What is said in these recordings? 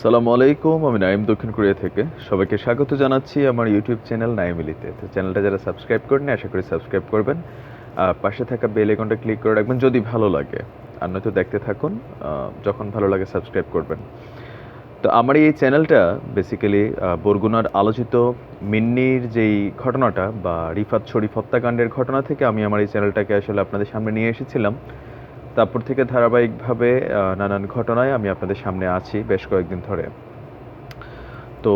সালামু আলাইকুম, আমি নাইম দক্ষিণ কোরিয়া থেকে। সবাইকে স্বাগত জানাচ্ছি আমার ইউটিউব চ্যানেল নাইমিলিতে তো চ্যানেলটা যারা সাবস্ক্রাইব করেন আশা করি সাবস্ক্রাইব করবেন। আর পাশে থাকা বেল আইকনটা ক্লিক করে রাখবেন যদি ভালো লাগে। আর নয়তো দেখতে থাকুন যখন ভালো লাগে সাবস্ক্রাইব করবেন। তো আমার এই চ্যানেলটা বেসিক্যালি বরগুনার আলোচিত মিন্নির যেই ঘটনাটা বা রিফাত শরীফ হত্যাকাণ্ডের ঘটনা থেকে আমি আমার এই চ্যানেলটাকে আসলে আপনাদের সামনে নিয়ে এসেছিলাম। তারপর থেকে ধারাবাহিকভাবে নানান ঘটনায় আমি আপনাদের সামনে আছি বেশ কয়েকদিন ধরে। তো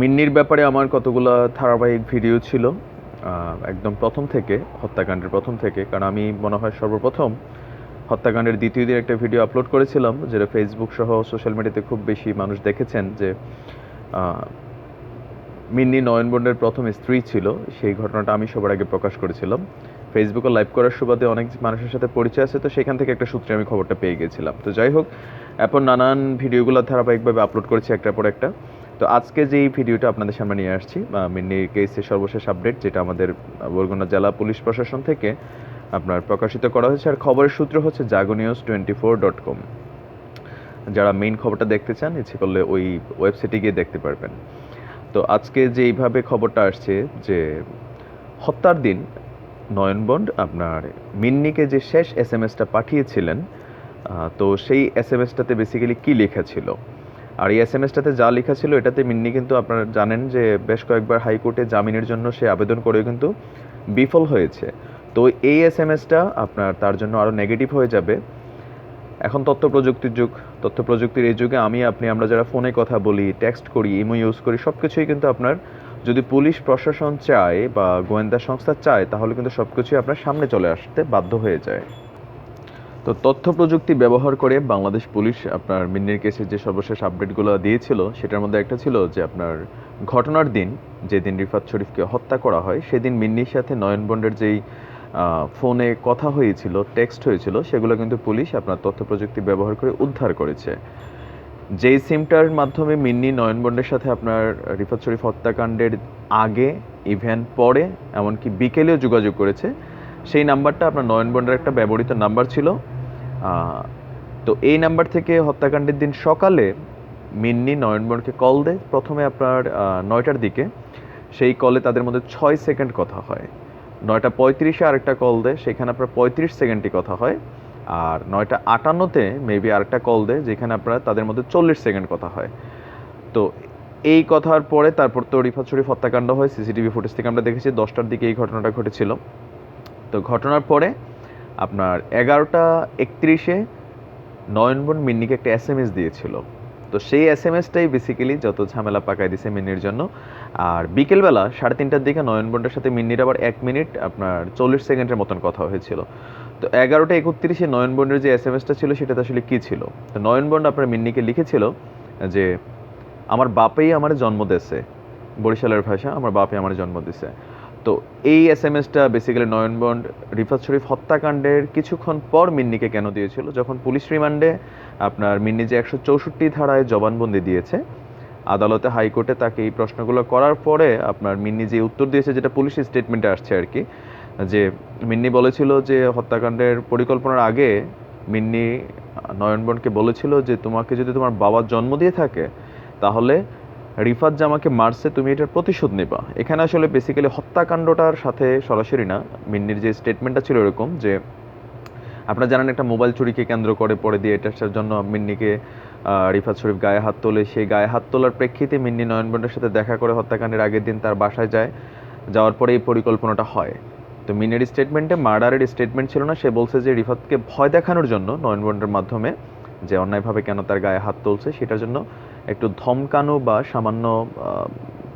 মিন্নির ব্যাপারে আমার কতগুলো ধারাবাহিক ভিডিও ছিল একদম প্রথম থেকে, হত্যাকাণ্ডের প্রথম থেকে, কারণ আমি মনে হয় সর্বপ্রথম হত্যাকাণ্ডের দ্বিতীয় দিন একটা ভিডিও আপলোড করেছিলাম, যেটা ফেসবুক সহ সোশ্যাল মিডিয়াতে খুব বেশি মানুষ দেখেছেন যে মিন্নি নয়নবন্ডের প্রথম স্ত্রী ছিল, সেই ঘটনাটা আমি সবার আগে প্রকাশ করেছিলাম। ফেসবুকে লাইভ করার সুবাদে অনেক মানুষের সাথে পরিচয় আছে তো সেখান থেকে একটা সূত্রে আমি খবরটা পেয়ে গেছিলাম। তো যাই হোক এখন নানান ভিডিওগুলো ধারাবাহিকভাবে আপলোড করেছি একটার পর একটা। তো আজকে যেই ভিডিওটা আপনাদের সামনে নিয়ে আসছি আহ, মিন্নির কেসের সর্বশেষ আপডেট যেটা আমাদের বরগুনা জেলা পুলিশ প্রশাসন থেকে আপনার প্রকাশিত করা হয়েছে। আর খবরের সূত্র হচ্ছে Jago news twenty four dot com যারা মেইন খবরটা দেখতে চান ইচ্ছে করলে ওই ওয়েবসাইটে গিয়ে দেখতে পারবেন। তো আজকে যে এইভাবে খবরটা আসছে যে হত্যার দিন নয়নবন্ড, আপনার মিন্নিকে যে শেষ এস এম এসটা পাঠিয়েছিলেন তো সেই এস এম এসটাতে বেসিক্যালি কী লেখা ছিল? আর এই এস এম এসটাতে যা লেখা ছিল, এটাতে মিন্নি কিন্তু আপনারা জানেন যে বেশ কয়েকবার হাইকোর্টে জামিনের জন্য সে আবেদন করেও কিন্তু বিফল হয়েছে। তো এই এস এম এসটা আপনার তার জন্য আরও নেগেটিভ হয়ে যাবে। এখন তথ্য প্রযুক্তির যুগ তথ্য প্রযুক্তির এই যুগে আমি, আপনি, আমরা যারা ফোনে কথা বলি টেক্সট করি ইমো ইউজ করি সব কিছুই কিন্তু আপনার যদি পুলিশ প্রশাসন চায় বা গোয়েন্দা সংস্থা চায়, তাহলে কিন্তু সব কিছুই আপনার সামনে চলে আসতে বাধ্য হয়ে যায়। তো তথ্য প্রযুক্তি ব্যবহার করে বাংলাদেশ পুলিশ আপনার মিন্নির কেসের যে সর্বশেষ আপডেটগুলো দিয়েছিল, সেটার মধ্যে একটা ছিল যে আপনার ঘটনার দিন, যেদিন রিফাত শরীফকে হত্যা করা হয়, সেদিন মিন্নির সাথে নয়নবন্ডের যেই ফোনে কথা হয়েছিল, টেক্সট হয়েছিল, সেগুলো কিন্তু পুলিশ আপনার তথ্য প্রযুক্তি ব্যবহার করে উদ্ধার করেছে। যেই সিমটার মাধ্যমে মিন্নি নয়নবন্ডের সাথে আপনার রিফাত শরীফ হত্যাকাণ্ডের আগে ইভেন পরে, এমনকি বিকেলেও যোগাযোগ করেছে, সেই নাম্বারটা আপনার নয়নবন্ডের একটা ব্যবহৃত নাম্বার ছিল। তো এই নাম্বার থেকে হত্যাকাণ্ডের দিন সকালে মিন্নি নয়নবন্ডকে কল দেয় প্রথমে আপনার নয়টার দিকে। সেই কলে তাদের মধ্যে ছয় সেকেন্ড কথা হয়। নয়টা পঁয়ত্রিশে আরেকটা কল দেয়, সেখানে আপনার পঁয়ত্রিশ সেকেন্ডই কথা হয়। আর নয়টা আটান্নতে মেবি আরেকটা কল দেয়, যেখানে আপনার তাদের মধ্যে চল্লিশ সেকেন্ড কথা হয়। তো এই কথার পরে তারপর তো রিফাত শরীফ হত্যাকাণ্ড হয় সিসিটিভি ফুটেজ থেকে আমরা দেখেছি দশটার দিকে এই ঘটনাটা ঘটেছিল। তো ঘটনার পরে আপনার এগারোটা একত্রিশে নয়নবন মিন্নিকে একটা এস এম এস দিয়েছিল। তো সেই এস এম এসটাই বেসিক্যালি যত ঝামেলা পাকায় দিছে মিন্নির জন্য। আর বিকেলবেলা সাড়ে তিনটার দিকে নয়নবন্ডের সাথে মিন্নির আবার এক মিনিট আপনার চল্লিশ সেকেন্ডের মতন কথা হয়েছিল। তো এগারোটা একত্রিশে নয়নবন্ডের যে এস এম এসটা ছিল, সেটাতে আসলে কী ছিল? তো নয়নবন্ড আপনার মিন্নিকে লিখেছিল যে, আমার বাপেই আমার জন্ম দিয়েছে। বরিশালের ভাষা, আমার বাপে আমার জন্ম দিছে তো এই এস এম এসটা বেসিক্যালি নয়নবন্ড রিফাত শরীফ হত্যাকাণ্ডের কিছুক্ষণ পর মিন্নিকে কেন দিয়েছিল? যখন পুলিশ রিমান্ডে আপনার মিন্নি যে একশো চৌষট্টি ধারায় জবানবন্দি দিয়েছে, আদালতে হাইকোর্টে তাকে এই প্রশ্নগুলো করার পরে আপনার মিন্নি যে উত্তর দিয়েছে, যেটা পুলিশ স্টেটমেন্টে আসছে আর কি যে মিন্নি বলেছিল যে হত্যাকাণ্ডের পরিকল্পনার আগে মিন্নি নয়নবনকে বলেছিল যে তোমাকে যদি তোমার বাবার জন্ম দিয়ে থাকে, তাহলে রিফাত জামাকে মারছে, তুমি এটার প্রতিশোধ নেবা। এখানে আসলে বেসিক্যালি হত্যাকাণ্ডটার সাথে সরাসরি না। মিন্নির যে স্টেটমেন্টটা ছিল এরকম যে, আপনারা জানেন একটা মোবাইল চুরিকে কেন্দ্র করে পরে দিয়ে এটার জন্য মিন্নিকে রিফাত শরীফ গায়ে হাত তোলে। সেই গায়ে হাত তোলার প্রেক্ষিতে মিন্নি নয়নবন্ডের সাথে দেখা করে হত্যাকাণ্ডের আগের দিন তার বাসায় যায়। যাওয়ার পরে এই পরিকল্পনাটা হয়। তো মিনের স্টেটমেন্টে মার্ডারের স্টেটমেন্ট ছিল না, সে বলছে যে রিফাতকে ভয় দেখানোর জন্য নয়নবন্ডের মাধ্যমে যে অন্যায়ভাবে কেন তার গায়ে হাত তুলছে, সেটার জন্য একটু ধমকানো বা সামান্য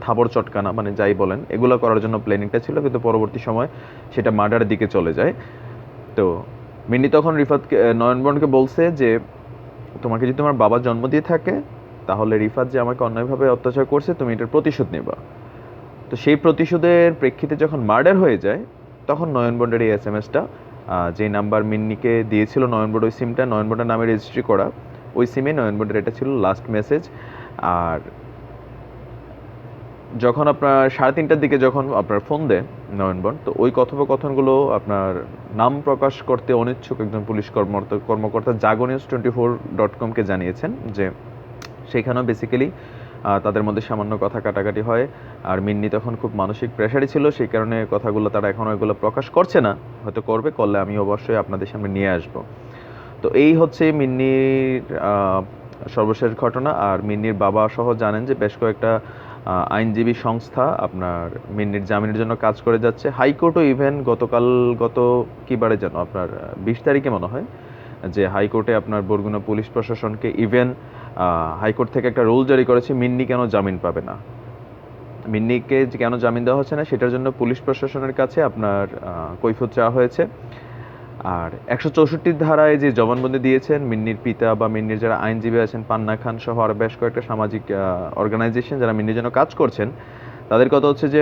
থাবড় চটকানা মানে যাই বলেন, এগুলো করার জন্য প্ল্যানিংটা ছিল, কিন্তু পরবর্তী সময় সেটা মার্ডারের দিকে চলে যায়। তো মিনি তখন রিফাতকে নয়নবনকে বলছে যে, তোমাকে যদি তোমার বাবা জন্ম দিয়ে থাকে, তাহলে রিফাত যে আমাকে অন্যায়ভাবে অত্যাচার করছে, তুমি এটার প্রতিশোধ নেবা। তো সেই প্রতিশোধের প্রেক্ষিতে যখন মার্ডার হয়ে যায় তখন নয়নবন্ডের এই এস এম এসটা যে নাম্বার মিন্নিকে দিয়েছিল নয়নবন্ড ওই সিমটা নয়নবন্ডের নামে রেজিস্ট্রি করা। ওই সিমে নয়নবন্ডের এটা ছিল লাস্ট মেসেজ আর যখন আপনার সাড়ে তিনটার দিকে যখন আপনার ফোন দেয় নয়নবন তো ওই কথোপকথনগুলো আপনার নাম প্রকাশ করতে অনিচ্ছুক একজন পুলিশ কর্মকর্তা কর্মকর্তা Jago news twenty four dot কমকে জানিয়েছেন যে সেইখানেও বেসিক্যালি তাদের মধ্যে সামান্য কথা কাটাকাটি হয়। আর মিন্নি তখন খুব মানসিক প্রেশারে ছিল, সেই কারণে কথাগুলো তারা এখন এগুলো প্রকাশ করছে না। হয়তো করবে, করলে আমি অবশ্যই আপনাদের সামনে নিয়ে আসব। তো এই হচ্ছে মিন্নির সর্বশেষ ঘটনা। আর মিন্নির বাবা সহ জানেন যে বেশ কয়েকটা আইনজীবী সংস্থা আপনার মিন্নির জামিনের জন্য কাজ করে যাচ্ছে। হাইকোর্টও ইভেন গতকাল, গত কী বারে যেন আপনার, বিশ তারিখে মনে হয়, যে হাইকোর্টে আপনার বরগুনা পুলিশ প্রশাসনকে ইভেন হাইকোর্ট থেকে একটা রুল জারি করেছে, মিন্নি কেন জামিন পাবে না? মিন্নিকে কেন জামিন দেওয়া হচ্ছে না, সেটার জন্য পুলিশ প্রশাসনের কাছে আপনার কৈফত চাওয়া হয়েছে। আর একশো চৌষট্টির ধারায় যে জবানবন্দি দিয়েছেন, মিন্নির পিতা বা মিন্নির যারা আইনজীবী আছেন, পান্না খান সহ আরও বেশ কয়েকটা সামাজিক অর্গানাইজেশন যারা মিন্নির জন্য কাজ করছেন, তাদের কথা হচ্ছে যে,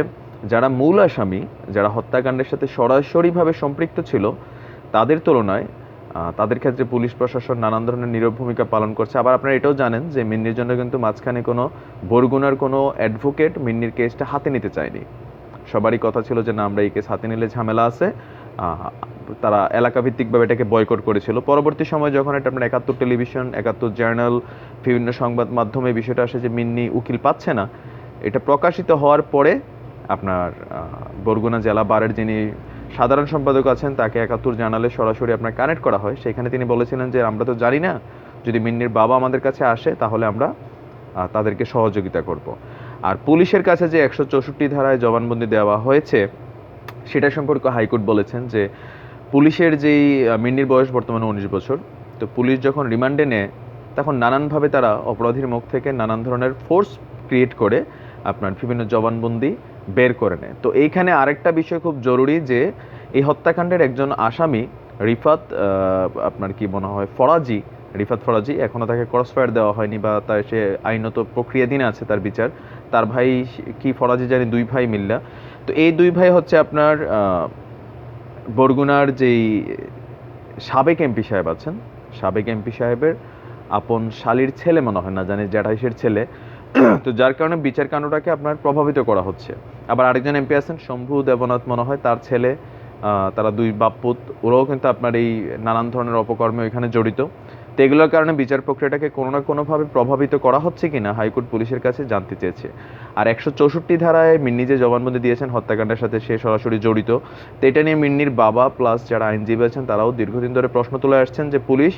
যারা মূল আসামি, যারা হত্যাকাণ্ডের সাথে সরাসরিভাবে সম্পৃক্ত ছিল, তাদের তুলনায় তাদের ক্ষেত্রে পুলিশ প্রশাসন নানান ধরনের নীরব ভূমিকা পালন করছে। আবার আপনারা এটাও জানেন যে মিন্নির জন্য কিন্তু মাঝখানে কোনো বরগুনার কোনো অ্যাডভোকেট মিন্নির কেসটা হাতে নিতে চায়নি। সবারই কথা ছিল যে, না, আমরা এই কেস হাতে নিলে ঝামেলা আছে। তারা এলাকা ভিত্তিকভাবে এটাকে বয়কট করেছিল। পরবর্তী সময় যখন এটা আপনার একাত্তর টেলিভিশন একাত্তর জার্নাল বিভিন্ন সংবাদ মাধ্যমে বিষয়টা আসে যে, মিন্নি উকিল পাচ্ছে না, এটা প্রকাশিত হওয়ার পরে আপনার বরগুনা জেলা বারের যিনি সাধারণ সম্পাদক আছেন, তাকে একাত্তর জানালে সরাসরি আপনার কানেক্ট করা হয়। সেখানে তিনি বলেছিলেন যে, আমরা তো জানি না, যদি মিন্নির বাবা আমাদের কাছে আসে, তাহলে আমরা তাদেরকে সহযোগিতা করব। আর পুলিশের কাছে যে একশো চৌষট্টি ধারায় জবানবন্দি দেওয়া হয়েছে, সেটা সম্পর্কে হাইকোর্ট বলেছেন যে, পুলিশের যেই মিন্নির বয়স বর্তমানে উনিশ বছর, তো পুলিশ যখন রিমান্ডে নেয়, তখন নানানভাবে তারা অপরাধীর মুখ থেকে নানান ধরনের ফোর্স ক্রিয়েট করে আপনার বিভিন্ন জবানবন্দি বের করে নেয়। তো এইখানে আরেকটা বিষয় খুব জরুরি যে, এই হত্যাকাণ্ডের একজন আসামি রিফাত আপনার কি মনে হয়, ফরাজি, রিফাত ফরাজি এখনও তাকে ক্রসফায়ার দেওয়া হয়নি বা তার সে আইনত প্রক্রিয়াধীন আছে তার বিচার। তার ভাই কি ফরাজি জানি দুই ভাই মিল্লা। তো এই দুই ভাই হচ্ছে আপনার বরগুনার যেই সাবেক এমপি সাহেব আছেন, সাবেক এমপি সাহেবের আপন শালির ছেলে মনে হয় না জানি জ্যাঠাইশের ছেলে। তো যার কারণে বিচার কাণ্ডটাকে আপনার প্রভাবিত করা হচ্ছে। আবার আরেকজন এমপি আছেন, শম্ভু দেবনাথ মনে হয়, তার ছেলে তারা দুই বাপ্পুত ওরাও কিন্তু আপনার এই নানান ধরনের অপকর্মে ওইখানে জড়িত। তো এগুলোর কারণে বিচার প্রক্রিয়াটাকে কোনো না কোনোভাবে প্রভাবিত করা হচ্ছে কি না হাইকোর্ট পুলিশের কাছে জানতে চেয়েছে। আর একশো চৌষট্টি ধারায় মিন্নি যে জবানবন্দি দিয়েছেন, হত্যাকাণ্ডের সাথে সে সরাসরি জড়িত। তো এটা নিয়ে মিন্নির বাবা প্লাস যারা আইনজীবী আছেন, তারাও দীর্ঘদিন ধরে প্রশ্ন তুলে আসছেন যে পুলিশ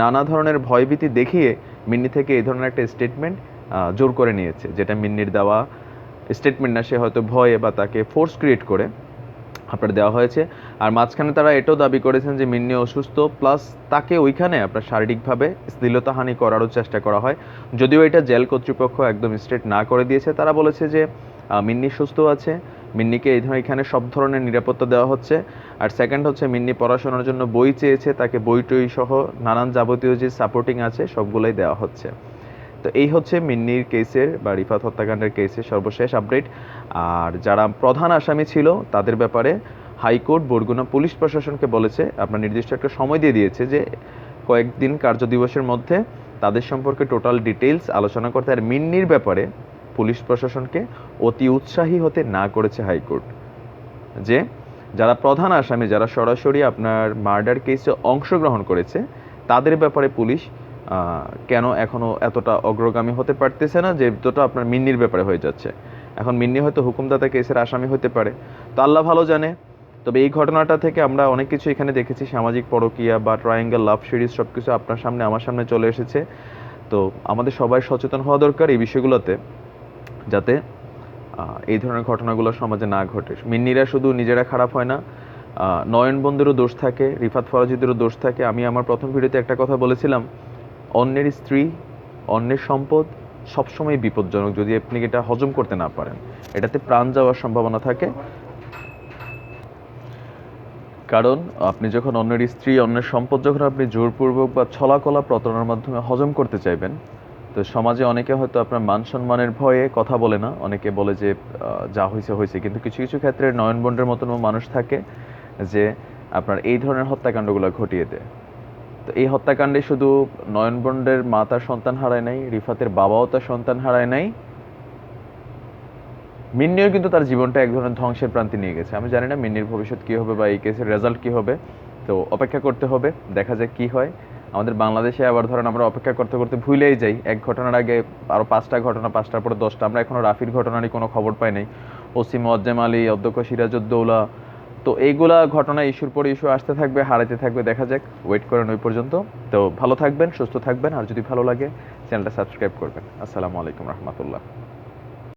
নানা ধরনের ভয়ভীতি দেখিয়ে মিন্নি থেকে এই ধরনের একটা স্টেটমেন্ট জোর করে নিয়েছে, যেটা মিন্নির দেওয়া স্টেটমেন্ট না, সে হয়তো ভয়ে বা তাকে ফোর্স ক্রিয়েট করে আপনার দেওয়া হয়েছে। আর মাঝখানে তারা এটাও দাবি করেছেন যে মিন্নি অসুস্থ প্লাস তাকে ওইখানে আপনার শারীরিকভাবে শ্লীলতাহানি করারও চেষ্টা করা হয়। যদিও এটা জেল কর্তৃপক্ষ একদম স্ট্রেট না করে দিয়েছে, তারা বলেছে যে মিন্নি সুস্থ আছে, মিন্নিকে এই ধরনের এখানে সব ধরনের নিরাপত্তা দেওয়া হচ্ছে। আর সেকেন্ড হচ্ছে, মিন্নি পড়াশোনার জন্য বই চেয়েছে, তাকে বই টই সহ নানান যাবতীয় যে সাপোর্টিং আছে, সবগুলোই দেওয়া হচ্ছে। তো এই হচ্ছে মিন্নির কেসের বা রিফাত হত্যাকাণ্ডের কেসের সর্বশেষ আপডেট। আর যারা প্রধান আসামি ছিল, তাদের ব্যাপারে হাইকোর্ট, বরগুনা পুলিশ প্রশাসনকে বলেছে, আপনার নির্দিষ্ট একটা সময় দিয়ে দিয়েছে যে কয়েকদিন কার্য দিবসের মধ্যে তাদের সম্পর্কে টোটাল ডিটেলস আলোচনা করতে আর মিন্নির ব্যাপারে পুলিশ প্রশাসনকে অতি উৎসাহী হতে না করেছে হাইকোর্ট। যে যারা প্রধান আসামি, যারা সরাসরি আপনার মার্ডার কেসে অংশগ্রহণ করেছে, তাদের ব্যাপারে পুলিশ কেন এখনও এতটা অগ্রগামী হতে পারতেছে না যে যতটা আপনার মিন্নির ব্যাপারে হয়ে যাচ্ছে। এখন মিন্নি হয়তো হুকুমদাতা কেসের আসামি হতে পারে। তো আল্লাহ ভালো জানে। তবে এই ঘটনাটা থেকে আমরা অনেক কিছু এখানে দেখেছি। সামাজিক পরকীয়া বা ট্রায়াঙ্গেল লাভ সিরিজ সব কিছু আপনার সামনে আমার সামনে চলে এসেছে। তো আমাদের সবাই সচেতন হওয়া দরকার এই বিষয়গুলোতে যাতে এই ধরনের ঘটনাগুলো সমাজে না ঘটে। মিন্নিরা শুধু নিজেরা খারাপ হয় না। আহ, নয়ন বন্ধুরও দোষ থাকে রিফাত ফরাজিদেরও দোষ থাকে। আমি আমার প্রথম ভিডিওতে একটা কথা বলেছিলাম অন্যের স্ত্রী, অন্যের সম্পদ সবসময় বিপজ্জনক যদি আপনি এটা হজম করতে না পারেন। এটাতে প্রাণ যাওয়ার সম্ভাবনা থাকে। কারণ আপনি যখন অন্যের স্ত্রী, অন্যের সম্পদ যখন আপনি জোরপূর্বক বা ছলাকলা প্রতারণার মাধ্যমে হজম করতে চাইবেন, তো সমাজে অনেকে হয়তো আপনার মান সম্মানের ভয়ে কথা বলে না। অনেকে বলে যে যা হয়েছে হয়েছে কিন্তু কিছু কিছু ক্ষেত্রে নয়নবন্ডের মতন মানুষ থাকে যে, আপনার এই ধরনের হত্যাকাণ্ডগুলো ঘটিয়ে দেয়। তো এই হত্যাকাণ্ডে শুধু নয়নবন্ডের মা তার সন্তান হারায় নাই, রিফাতের বাবাও তার সন্তান হারায় নাই। মিন্নিও কিন্তু তার জীবনটা এক ধরনের ধ্বংসের প্রান্তে নিয়ে গেছে। আমি জানি না মিন্নির ভবিষ্যৎ কী হবে বা এই কেসের রেজাল্ট কী হবে। তো অপেক্ষা করতে হবে, দেখা যাক কী হয়। আমাদের বাংলাদেশে আবার ধরেন আমরা অপেক্ষা করতে করতে ভুলেই যাই। এক ঘটনার আগে আরও পাঁচটা ঘটনা, পাঁচটার পরে দশটা। আমরা এখনও রাফির ঘটনারই কোনো খবর পাই নাই। ওসি মোয়াজ্জেম আলী, অধ্যক্ষ সিরাজউদ্দৌলা তো এইগুলা ঘটনা ইস্যুর পর ইস্যু আসতে থাকবে হারাতে থাকবে, দেখা যাক। ওয়েট করেন ওই পর্যন্ত। তো ভালো থাকবেন, সুস্থ থাকবেন, আর যদি ভালো লাগে, চ্যানেলটা সাবস্ক্রাইব করবেন। আসসালামু আলাইকুম রহমতুল্লাহ।